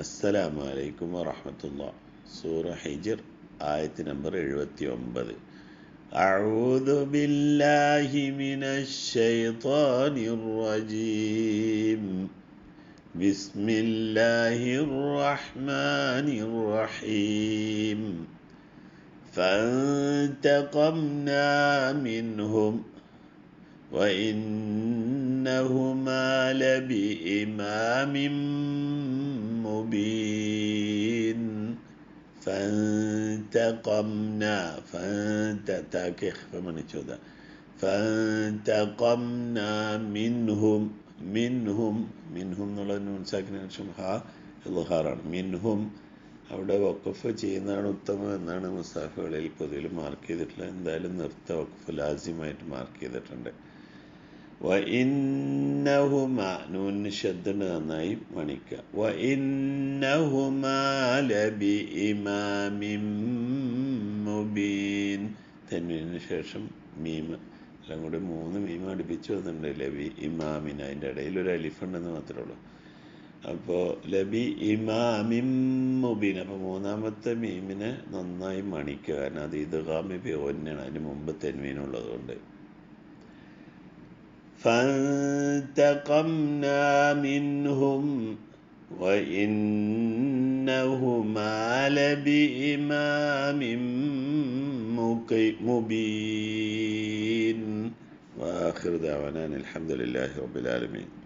അസ്സലാമു അലൈക്കും വറഹമത്തുള്ള സൂറ ഹിജർ ആയത്ത് നമ്പർ എഴുപത്തി ഒമ്പത് أعوذ بالله من الشيطان الرجيم بسم الله الرحمن الرحيم فانتقمنا منهم وإنهما لبإمام مبين فانتقمنا فانت تاكخ فمن تشوذا فانتقمنا منهم منهم منهم എന്നുള്ള നൂൻ സാക്കിന് ശേഷം ഹാ ഇൽഹാറാണ് മിൻഹും അവിടെ വക്കഫ് ചെയ്യുന്നതാണ് ഉത്തമം എന്നാണ് മുസാഫുകളിൽ പൊതുവിൽ മാർക്ക് ചെയ്തിട്ടുള്ളത് എന്തായാലും നിർത്ത വക്കഫ് ലാസിമായിട്ട് മാർക്ക് ചെയ്തിട്ടുണ്ട് വ നന്നായി മണിക്കുക വ മുബീൻ ശേഷം മീമ് എല്ലാം കൂടി മൂന്ന് മീമ അടുപ്പിച്ച് വന്നിട്ടുണ്ട്. ലബി ഇമാമിൻ അതിന്റെ ഇടയിൽ ഒരു അലിഫുണ്ടെന്ന് മാത്രമേ ഉള്ളൂ. അപ്പോൾ ലബി ഇമാമിം മുബീൻ. അപ്പോൾ മൂന്നാമത്തെ മീമിനെ നന്നായി മണിക്കുക. കാരണം അത് ഇത് കാമി ഒന്നാണ് അതിന് മുമ്പ് തെന്മീനുള്ളത് കൊണ്ട് فانتقمنا منهم وإنهما لبإمام مبين. وآخر دعوانا الحمد لله رب العالمين.